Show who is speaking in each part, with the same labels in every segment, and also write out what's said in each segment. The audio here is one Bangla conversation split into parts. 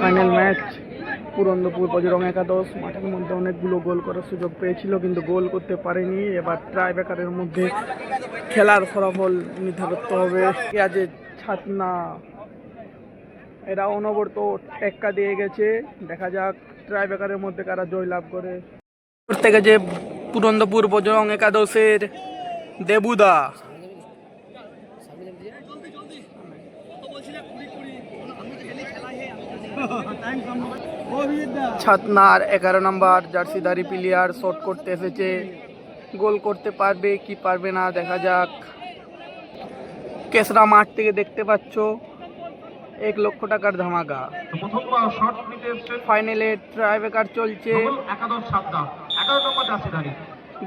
Speaker 1: ফাইনাল ম্যাচ পুরন্দপুর বজরং একাদশ, মাঠের মধ্যে অনেকগুলো গোল করার সুযোগ পেয়েছিল, কিন্তু গোল করতে পারেনি। এবার ট্রাই বেকারের মধ্যে খেলার ফলাফল নির্ধারণ করতে হবে। আছে ছাতনা, এরা অনবরত টেক্কা দিয়ে গেছে। দেখা যাক ট্রাই বেকারের মধ্যে কারা জয় লাভ করে। করতে গেছে পুরন্দপুর বজরং একাদশের দেবুদা ছাতনার এগারো নম্বর জার্সিদারি প্লেয়ার শট করতে এসেছে। গোল করতে পারবে কি পারবে না দেখা যাক। কেসরা মাঠ থেকে দেখতে পাচ্ছ, এক লক্ষ টাকার ধামাকা। ফাইনালে ট্রাইবেকার চলছে।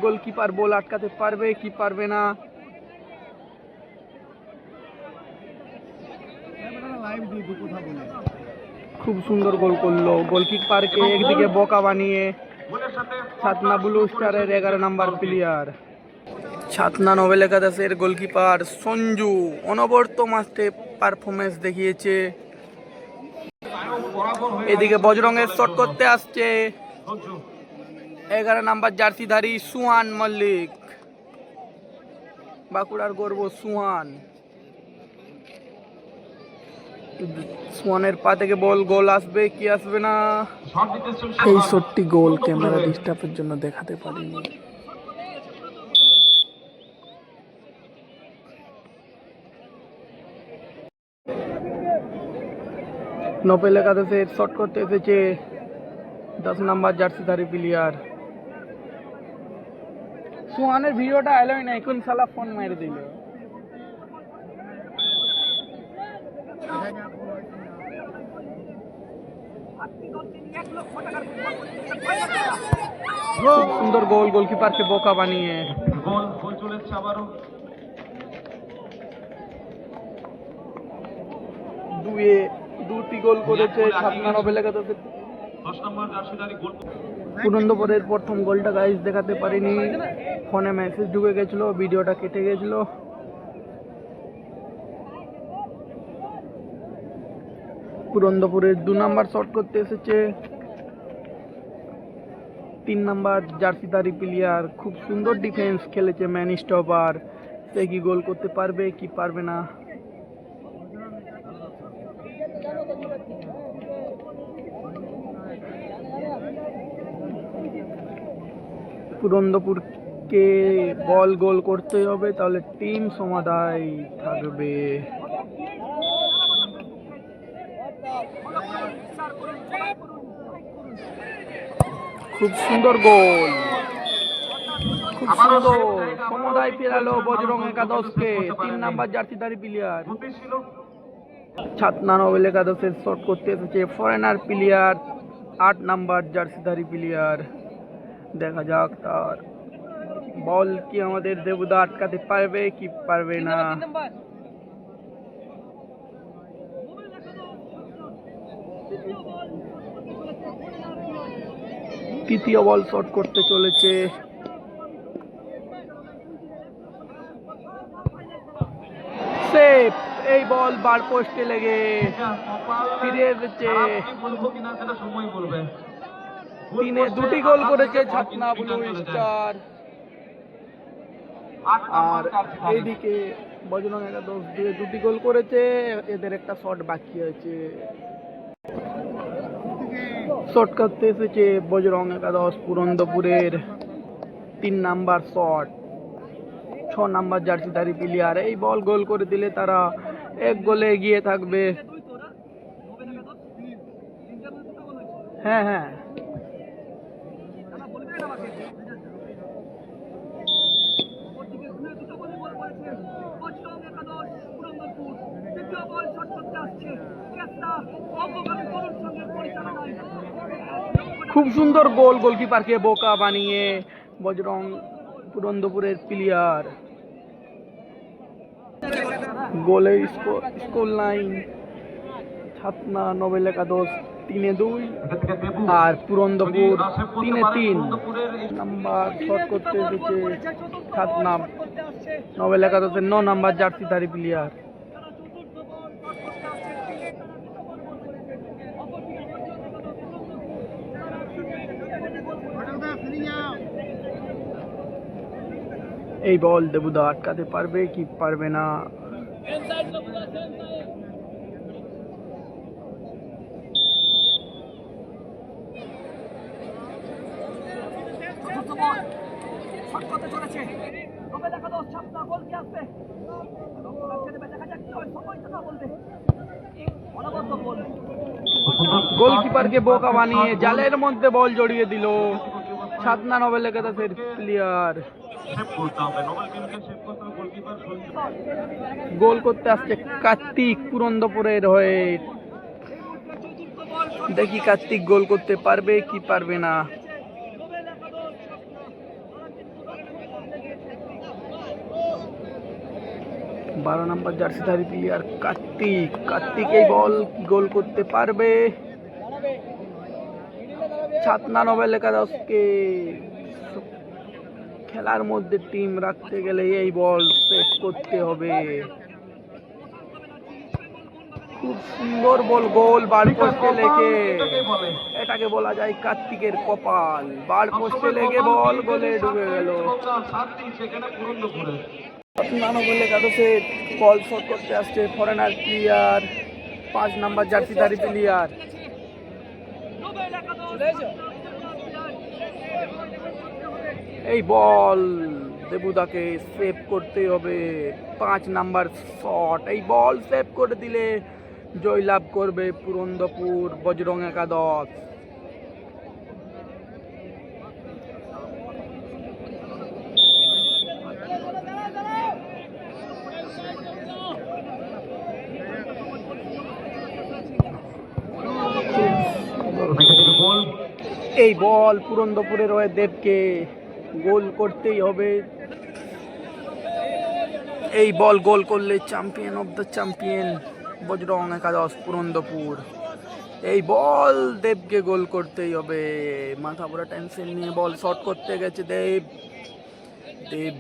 Speaker 1: গোলকিপার বল আটকাতে পারবে কি পারবে না। খুব সুন্দর গোল করল। গোলকিপারকে একদিকে বোকা বানিয়ে ছাতনা ব্লু স্টারের এগারো নাম্বার প্লেয়ার ছাতনা নোবেল একাদশের গোলকিপার সঞ্জু অনবর্ত মাস্টে পারফরমেন্স দেখিয়েছে। এদিকে বজরঙের শট করতে আসছে। এগারো নাম্বার জার্সিধারী সুহান মল্লিক। বাঁকুড়ার গর্ব সুহান সুহানের পা থেকে বল গোল আসবে কি আসবে না? এই শটটি গোল ক্যামেরা ডিস্টার্বের জন্য দেখাতে পারিনি। নোবেল একাদশের শট করতে এসেছে। দশ নাম্বার জার্সিধারী প্লেয়ার সুহানের ভিডিওটা এলোই না এখন সালা ফোন মেরে দিল। খুব সুন্দর গোল গোলকিপারকে বোকা বানিয়ে।
Speaker 2: গোল গোল আবারও।
Speaker 1: দুয়ে দুটি গোল করেছে
Speaker 2: গোল
Speaker 1: পুরন্দপুরের প্রথম গোলটা গাইজ দেখাতে পারিনি। ফোনে মেসেজ ঢুকে গেছিল ভিডিওটা কেটে গেছিল। পুরন্দপুরের দু নাম্বার শট করতে এসেছে। তিন নাম্বার জার্সিদারি প্লেয়ার খুব সুন্দর ডিফেন্স খেলেছে ম্যান স্টপার সে কি গোল করতে পারবে, কি পারবে না? পুরন্দপুরকে বল গোল করতে হবে, তাহলে টিম সমাদায় থাকবে। খুব সুন্দর গোল। খুব সুন্দর। সমুদায় ফেরালো বজরং একাদশকে। তিন নাম্বার জার্সিদারি প্লেয়ার। ছাতনা নোবেল একাদশের শট করতে এসেছে। ফরেনার প্লেয়ার আট নাম্বার জার্সিধারী প্লেয়ার। দেখা যাক তার। বল কি আমাদের দেবুদা আটকাতে পারবে কি পারবে না? তৃতীয় বল শট করতে চলেছে এই বল বার পোস্টে লেগে ফিরে এসেছে। তিনে দুটি গোল করেছে ছাতনা
Speaker 2: ব্লু।
Speaker 1: স্টার আর। এইদিকে বজরং একাদশ দিয়ে দুটি গোল করেছে, এদের একটা শট বাকি আছে শট করতে এসেছে, বজরং একাদশ, পুরন্দপুরের তিন নাম্বার শট, ছ নাম্বার জার্সিধারী প্লেয়ার। এই বল গোল করে দিলে তারা এক গোলে এগিয়ে থাকবে। হ্যাঁ হ্যাঁ। খুব সুন্দর গোল, গোলকিপারকে বোকা বানিয়ে বজরং পুরন্দপুরের প্লেয়ার গোলের স্কোর লাইন ছাতনা নোবেল একাদশ তিনে দুই। আর পুরন্দপুর তিনে তিন নাম্বার শট করতে এসেছে ছাতনা নোবেল একাদশের ন নাম্বার জার্সিধারী প্লেয়ার এই বল দেবুদা আটকাতে পারবে কি পারবে না? গোলকিপারকে বোকা বানিয়ে জালের মধ্যে বল জড়িয়ে দিল। সাতনা নবেল প্লেয়ার
Speaker 2: টিমকে সেভ করতে হবে
Speaker 1: গোল করতে আসছে কার্তিক পুরন্দপুরের হয়ে। দেখি কার্তিক গোল করতে পারবে কি পারবে না। বারো নম্বর জার্সিধারী প্লেয়ার কার্তিক। কার্তিক এই বল গোল করতে পারবে। ছাতনা নোবেল একাদশকে খেলার মধ্যে টিম রাখতে গেলে এই বল সেট করতে হবে। খুব সুন্দর বল গোল বার পোস্টে লেগে। এটাকে বলা যায় কার্তিকের কপাল। বার পোস্টে লেগে বল গোলে ডুবে গেল। নানো বলে কাদসে বল শট করতে আসছে ফরেনার প্লেয়ার পাঁচ নাম্বার জার্সিধারী প্লেয়ার এই বল, দেবুদাকে সেভ করতে হবে। পাঁচ নাম্বার শট এই বল সেভ করে দিলে জয়লাভ করবে পুরন্দপুর বজরং একাদশ
Speaker 2: গোল
Speaker 1: এই বল পুরন্দপুরের হয়ে দেবকে গোল করতেই হবে। এই বল গোল করলে champion of the champion Bajrang একাদশ পুরন্দপুর। এই বল দেবকে গোল করতেই হবে। মাথা পুরো টেনশন নিয়ে বল শট করতে গেছে দেব। দেব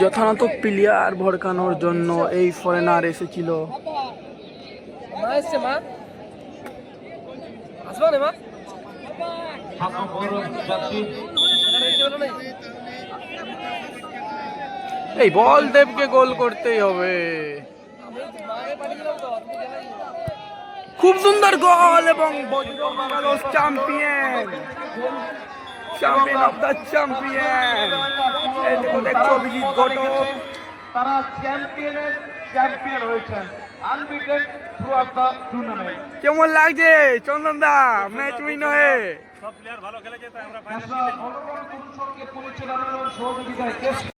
Speaker 1: যথাযথ প্লেয়ার ভরকানোর জন্য এই ফরেনার এসেছিল। এই বল দেবকে গোল করতেই হবে। খুব সুন্দর গোল এবং champion champion of the champion এই দেখো দেখছ অভিজিৎ ঘটক।
Speaker 2: তারা চ্যাম্পিয়নের চ্যাম্পিয়ন হয়েছেন। Unbeaten through of the tournament
Speaker 1: কেমন লাগছে চন্দন দা? ম্যাচ উইন হয়ে।
Speaker 2: ন্যাশনাল অনারেবল কমিশনারের সহযোগিতায়